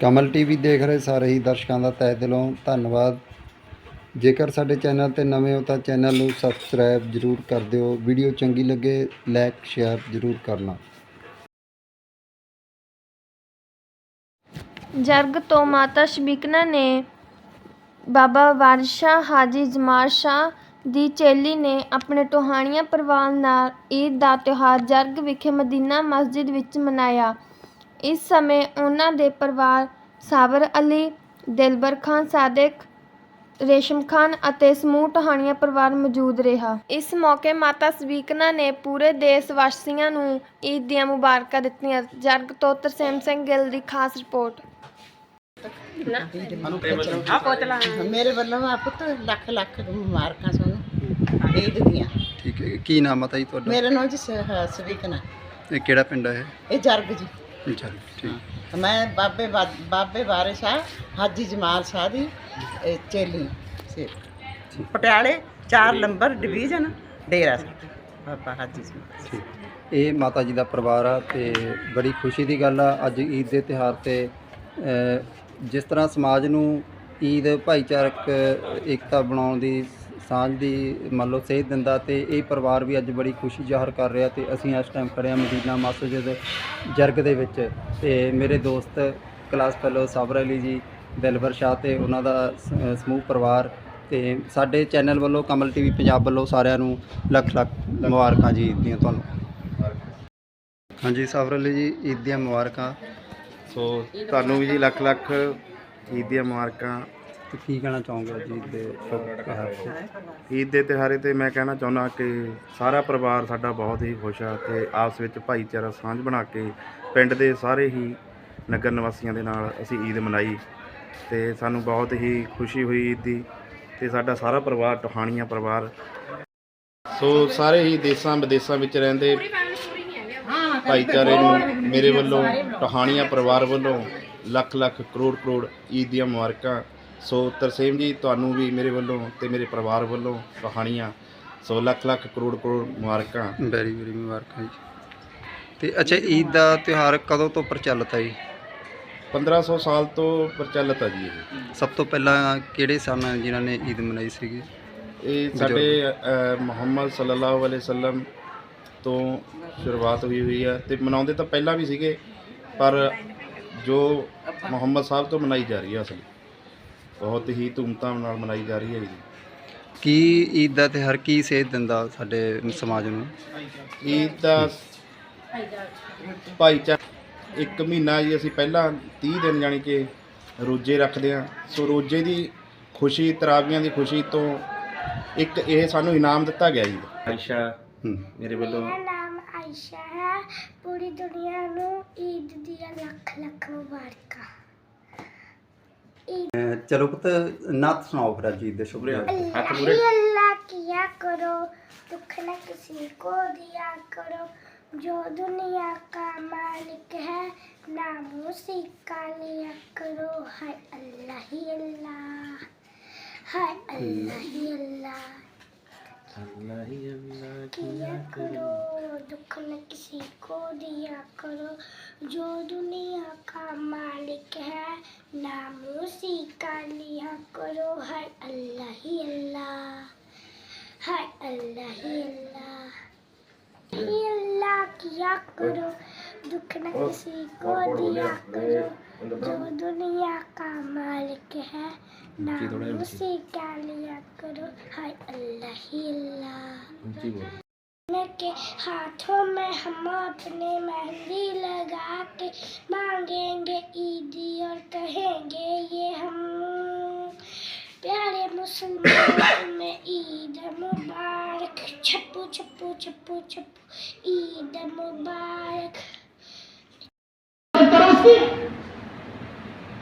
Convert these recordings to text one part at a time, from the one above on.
ਕਮਲ TV ਦੇਖ ਰਹੇ ਸਾਰੇ ਹੀ ਦਰਸ਼ਕਾਂ ਦਾ ਤਹਿ ਦਿਲੋਂ ਧੰਨਵਾਦ। ਜੇਕਰ ਸਾਡੇ ਚੈਨਲ ਤੇ ਨਵੇਂ ਹੋ ਤਾਂ ਚੈਨਲ ਨੂੰ ਸਬਸਕ੍ਰਾਈਬ ਜਰੂਰ ਕਰ ਦਿਓ। ਵੀਡੀਓ ਚੰਗੀ ਲੱਗੇ ਲਾਈਕ, ਸ਼ੇਅਰ ਜਰੂਰ ਕਰਨਾ। ਜਰਗ ਤੋਂ ਮਾਤਾ ਸ਼ਬੀਕਨਾ ਨੇ ਬਾਬਾ ਵਾਰਿਸ਼ਾ ਹਾਜੀ ਜਮਾਲ ਸ਼ਾਹ ਦੀ ਚੇਲੀ ਨੇ ਆਪਣੇ ਟੋਹਾਣੀਆਂ ਪਰਿਵਾਰ ਨਾਲ ਈਦ ਦਾ ਤਿਉਹਾਰ ਜਰਗ ਵਿਖੇ ਮਦੀਨਾ ਮਸਜਿਦ ਵਿੱਚ ਮਨਾਇਆ। ਇਸ ਸਮੇਂ ਉਹਨਾਂ ਦੇ ਪਰਿਵਾਰ ਸਾਬਰ ਅਲੀ ਦਿਲਬਰ ਖਾਨ ਸਾਦਿਕ ਰੇਸ਼ਮ ਖਾਨ ਅਤੇ ਸਮੂਹ ਟਹਾਣੀਆਂ ਪਰਿਵਾਰ ਮੌਜੂਦ ਰਿਹਾ। ਇਸ ਮੌਕੇ ਮਾਤਾ ਸਵੀਕਨਾ ਨੇ ਪੂਰੇ ਦੇਸ਼ ਵਾਸੀਆਂ ਨੂੰ ਈਦ ਦੀਆਂ ਮੁਬਾਰਕਾਂ ਦਿੱਤੀਆਂ। ਜਰਗ ਤੋਂ ਤਰਸੇਮ ਸਿੰਘ ਗਿੱਲ ਦੀ ਖਾਸ ਰਿਪੋਰਟ। ਮੇਰੇ ਵੱਲੋਂ ਆ ਪੁੱਤ ਲੱਖ ਲੱਖ ਮੁਬਾਰਕਾਂ ਤੁਹਾਨੂੰ ਈਦ ਦੀਆਂ। ਠੀਕ ਹੈ। ਕੀ ਨਾਮ ਹੈ ਤਾਈ ਤੁਹਾਡਾ? ਮੇਰਾ ਨਾਮ ਜੀ ਸ- ਸਵੀਕਨਾ। ਇਹ ਕਿਹੜਾ ਪਿੰਡ ਹੈ ਇਹ ਜਰਗ ਜੀ। ਠੀਕ ਮੈਂ ਬਾਬੇ ਬਾ- ਬਾਬੇ ਵਾਰਿਸ ਸ਼ਾਹ ਹਾਜੀ ਜਮਾਲ ਸ਼ਾਹ ਦੀ ਇਹ ਚੇਲੀ ਸੀ ਪਟਿਆਲੇ 4 ਨੰਬਰ ਡਿਵੀਜ਼ਨ ਡੇਰਾ ਸਾਹਿਬ ਬਾਬਾ ਹਾਜੀ ਜਮਾਲ ਠੀਕ। ਇਹ ਮਾਤਾ ਜੀ ਦਾ ਪਰਿਵਾਰ ਆ ਤੇ ਬੜੀ ਖੁਸ਼ੀ ਦੀ ਗੱਲ ਆ ਅੱਜ ਈਦ ਦੇ ਤਿਉਹਾਰ ਤੇ ਅ, ਜਿਸ ਤਰ੍ਹਾਂ ਸਮਾਜ ਨੂੰ ਈਦ ਭਾਈਚਾਰਕ ਏਕਤਾ ਬਣਾਉਣ ਦੀ ਸਾਂਝ ਦੀ ਮੰਨ ਲਓ ਸੇਧ ਦਿੰਦਾ ਤੇ ਇਹ ਪਰਿਵਾਰ ਵੀ ਅੱਜ ਬੜੀ ਖੁਸ਼ੀ ਜ਼ਾਹਰ ਕਰ ਰਿਹਾ ਤੇ ਅਸੀਂ ਇਸ ਟਾਈਮ ਖੜੇ ਹਾਂ ਮਦੀਨਾ ਮਸਜਿਦ ਜਰਗ ਦੇ ਵਿੱਚ ਤੇ ਮੇਰੇ ਦੋਸਤ ਕਲਾਸ ਫੈਲੋ ਸਾਬਰ ਅਲੀ ਜੀ ਦਿਲਵਰ ਸ਼ਾਹ ਤੇ ਉਹਨਾਂ ਦਾ ਸਮੂਹ ਪਰਿਵਾਰ ਤੇ ਸਾਡੇ ਚੈਨਲ ਵੱਲੋਂ ਕਮਲ ਟੀਵੀ ਪੰਜਾਬ ਵੱਲੋਂ ਸਾਰਿਆਂ ਨੂੰ ਲੱਖ ਲੱਖ ਮੁਬਾਰਕਾਂ ਜੀ ਈਦ ਦੀਆਂ ਤੁਹਾਨੂੰ। ਹਾਂਜੀ ਸਾਬਰ ਅਲੀ ਜੀ, ਈਦ ਦੀਆਂ ਮੁਬਾਰਕਾਂ। ਸੋ ਤੁਹਾਨੂੰ ਵੀ ਜੀ ਲੱਖ ਲੱਖ ਈਦ ਦੀਆਂ ਮੁਬਾਰਕਾਂ। ਤੇ ਕੀ ਕਹਿਣਾ ਚਾਹੋਗੇ ਜੀ ਦੇ ਤਿਉਹਾਰ ਤੇ? ਈਦ ਦੇ ਤਿਉਹਾਰੇ ਤੇ ਮੈਂ ਕਹਿਣਾ ਚਾਹੁੰਦਾ ਕਿ ਸਾਰਾ ਪਰਿਵਾਰ ਸਾਡਾ ਬਹੁਤ ਹੀ ਖੁਸ਼ ਆ ਤੇ ਆਪਸ ਵਿੱਚ ਭਾਈਚਾਰਾ ਸਾਂਝ ਬਣਾ ਕੇ ਪਿੰਡ ਦੇ ਸਾਰੇ ਹੀ ਨਗਰ ਨਿਵਾਸੀਆਂ ਦੇ ਨਾਲ ਅਸੀਂ ਈਦ ਮਨਾਈ ਤੇ ਸਾਨੂੰ ਬਹੁਤ ਹੀ ਖੁਸ਼ੀ ਹੋਈ ਈਦ ਦੀ ਤੇ ਸਾਡਾ ਸਾਰਾ ਪਰਿਵਾਰ, ਟੋਹਾਣੀਆਂ ਪਰਿਵਾਰ। ਸੋ ਸਾਰੇ ਹੀ ਦੇਸ਼ਾਂ ਵਿਦੇਸ਼ਾਂ ਵਿੱਚ ਰਹਿੰਦੇ ਭਾਈਚਾਰੇ ਨੂੰ ਮੇਰੇ ਵੱਲੋਂ, ਟੋਹਾਣੀਆਂ ਪਰਿਵਾਰ ਵੱਲੋਂ ਲੱਖ ਲੱਖ ਕਰੋੜ ਕਰੋੜ ਈਦ ਦੀਆਂ ਮੁਬਾਰਕਾਂ ਸੋ ਤਰਸੇਮ ਜੀ ਤੁਹਾਨੂੰ ਵੀ ਮੇਰੇ ਵੱਲੋਂ ਤੇ ਮੇਰੇ ਪਰਿਵਾਰ ਵੱਲੋਂ ਟੋਹਾਣੀਆਂ ਸੋ ਲੱਖ ਲੱਖ ਕਰੋੜ ਕਰੋੜ ਮੁਬਾਰਕਾਂ। ਵੈਰੀ ਵੈਰੀ ਮੁਬਾਰਕਾਂ ਜੀ। ਤੇ ਅੱਛਾ ਈਦ ਦਾ ਤਿਉਹਾਰ ਕਦੋਂ ਤੋਂ ਪ੍ਰਚਲਿਤ ਹੈ ਜੀ? 1500 ਸਾਲ ਤੋਂ ਪ੍ਰਚਲਿਤ ਹੈ ਜੀ ਇਹ। ਸਭ ਤੋਂ ਪਹਿਲਾਂ ਕਿਹੜੇ ਸਨ ਜਿਨ੍ਹਾਂ ਨੇ ਈਦ ਮਨਾਈ ਸੀਗੀ? ਇਹ ਸਾਡੇ ਮੁਹੰਮਦ ਸੱਲੱਲਾਹੁ ਅਲੈਹਿ ਵਸੱਲਮ ਤੋਂ ਸ਼ੁਰੂਆਤ ਹੋਈ ਹੋਈ ਹੈ ਤੇ ਮਨਾਉਂਦੇ ਤਾਂ ਪਹਿਲਾਂ ਵੀ ਸੀਗੇ ਪਰ ਜੋ ਮੁਹੰਮਦ ਸਾਹਿਬ ਤੋਂ ਮਨਾਈ ਜਾ ਰਹੀ ਹੈ ਅਸਲ। ਬਹੁਤ ਹੀ ਧੂਮਧਾਮ ਨਾਲ ਮਨਾਈ ਜਾ ਰਹੀ ਹੈ ਜੀ। ਕੀ ਈਦ ਦਾ ਤਿਉਹਾਰ ਕੀ ਸੇਧ ਦਿੰਦਾ ਸਾਡੇ ਸਮਾਜ ਨੂੰ? ਈਦ ਦਾ ਭਾਈਚਾਰਾ ਇੱਕ ਮਹੀਨਾ ਜੀ ਅਸੀਂ ਪਹਿਲਾਂ 30 ਦਿਨ ਜਾਣੀ ਕਿ ਰੋਜੇ ਰੱਖਦੇ ਹਾਂ। ਸੋ ਰੋਜੇ ਦੀ ਖੁਸ਼ੀ ਤਰਾਵੀਆਂ ਦੀ ਖੁਸ਼ੀ ਤੋਂ ਇੱਕ ਇਹ ਸਾਨੂੰ ਇਨਾਮ ਦਿੱਤਾ ਗਿਆ ਜੀ। ਆਇਸ਼ਾ ਹੂੰ। ਮੇਰੇ ਵੱਲੋਂ ਮੇਰਾ ਨਾਮ ਆਇਸ਼ਾ ਹੈ। ਪੂਰੀ ਦੁਨੀਆ ਨੂੰ ਈਦ ਦੀਆਂ ਲੱਖ ਲੱਖ ਮੁਬਾਰਕਾਂ। ਚਲੋ ਪੁੱਤ ਨਾਤ ਸੁਣਾਓ ਫਿਰ ਅੱਜ ਈਦ ਦੇ ਸ਼ੁਭ ਦਿਹਾੜੇ ਤੇ। ਹੱਥ अल्लाह ही अल्लाह किया करो दुख न किसी को दिया करो जो दुनिया का मालिक है नाम उसी का लिया करो हाय अल्लाह ही अल्लाह हाय अल्लाह ही अल्लाह किया करो दुख न किसी को दिया करो जो दुनिया का मालिक है नाम उसी का लिया करो। हाय अल्लाह ही अल्लाह हाय अल्लाह ही अल्लाह। ही अल्लाह किया करो दुख न किसी को दिया करो। जो दुनिया का मालिक है नाम उसी का लिया करो। हाय अल्लाह ही अल्लाह। के हाथों में हम अपने मेहंदी लगा के मांगेंगे, ईदी और कहेंगे, ये हम प्यारे मुसलमान में ईद मुबारक, छप्पू छप्पू छप्पू छप्पू, ईद मुबारक।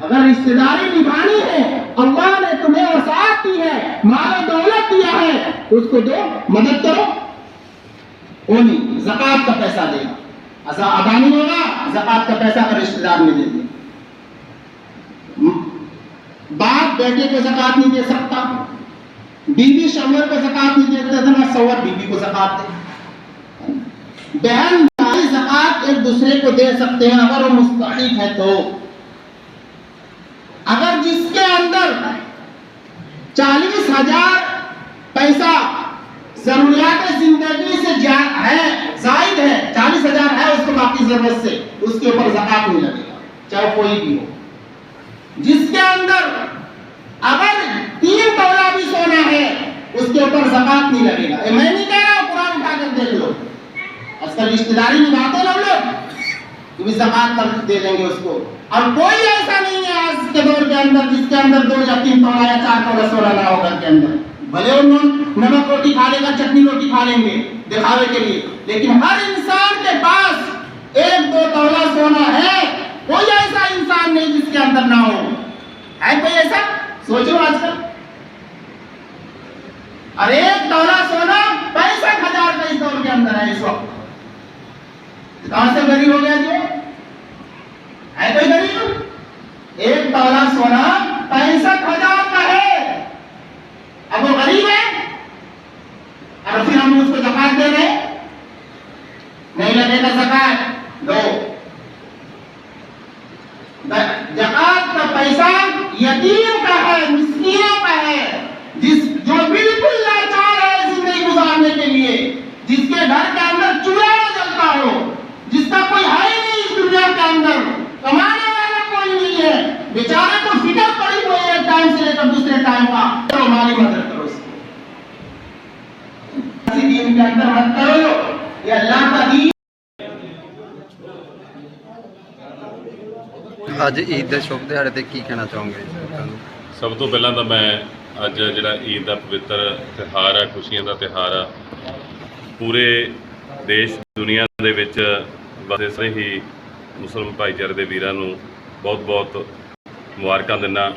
अगर रिश्तेदारी निभानी है, अल्लाह ने तुम्हें वसात दी है माल दौलत दिया है, उसको दो, मदद करो। ओनी जक़ात का पैसा देगा ऐसा अदानी होगा जक़ात का पैसा अगर रिश्तेदार में दे देगा बाप बेटे को जक़ात नहीं दे सकता बीबी शवर को जक़ात नहीं देते तो मैं सवर बीबी को जक़ात दे बहन भाई जक़ात एक दूसरे को दे सकते हैं अगर वो मुस्तक है तो अगर जिसके अंदर चालीस हज़ार पैसा जरूरियात ज़िंदगी से है, जायद है, चालीस हज़ार है उसको बाकी ज़रूरत से, उसके ऊपर जक़ात नहीं लगेगा, चाहे कोई भी हो। जिसके अंदर अगर तीन तोला भी सोना है, उसके ऊपर जक़ात नहीं लगेगा। मैं नहीं कह रहा हूँ, कुरान उठाकर देख लो। आजकल रिश्तेदारी निभाते हैं ना लोग कि भी जक़ात कर दे देंगे उसको। और कोई ऐसा नहीं है आज के दौर के अंदर जिसके अंदर दो या तीन तोला या चार तोला सोना ना होगा के अंदर। भले नमक रोटी खा लेगा, चटनी रोटी खा लेंगे, दिखावे के लिए। लेकिन हर इंसान के पास एक दो तोला सोना है। कोई ऐसा इंसान नहीं जिसके अंदर ना हो। है कोई ऐसा? सोचो आजकल। और एक तोला सोना पैंसठ हज़ार का इस दौर के अंदर है, इस वक्त। कहाँ से गरीब हो गया जो? है कोई गरीब? एक तोला सोना पैंसठ हज़ार का है अब वो गरीब है और फिर हम उसको जकात दे रहे हैं? नहीं लगेगा जकात दो जकात का पैसा यतीम का है मिस्कीनों का है जिस, जो बिल्कुल लाचार है ज़िंदगी गुजारने के लिए, जिसके घर के अंदर चूल्हा न जलता हो, जिसका कोई है नहीं इस दुनिया के अंदर, कमाने वाला कोई नहीं है, बेचारे को फ़िक्र पड़ी हुई है टाइम से लेकर दूसरे टाइम का। करो, माली मदद करो किसी दीन के अंदर मत करो, ये अल्लाह का दीन ਅੱਜ ਈਦ ਦੇ ਸ਼ੁਭ ਦਿਹਾੜੇ ਤੇ ਕੀ ਕਹਿਣਾ ਚਾਹੋਗੇ ਲੋਕਾਂ ਨੂੰ? ਸਭ ਤੋਂ ਪਹਿਲਾਂ ਤਾਂ ਮੈਂ ਅੱਜ ਜਿਹੜਾ ਈਦ ਦਾ ਪਵਿੱਤਰ ਤਿਉਹਾਰ ਆ, ਖੁਸ਼ੀਆਂ ਦਾ ਤਿਉਹਾਰ ਆ, ਪੂਰੇ ਦੇਸ਼, ਦੁਨੀਆ ਦੇ ਵਿੱਚ ਵਸੇ ਸਾਰੇ ਹੀ ਮੁਸਲਮਾਨ ਭਾਈਚਾਰੇ ਦੇ ਵੀਰਾਂ ਨੂੰ ਬਹੁਤ-ਬਹੁਤ ਮੁਬਾਰਕਾਂ ਦਿੰਦਾ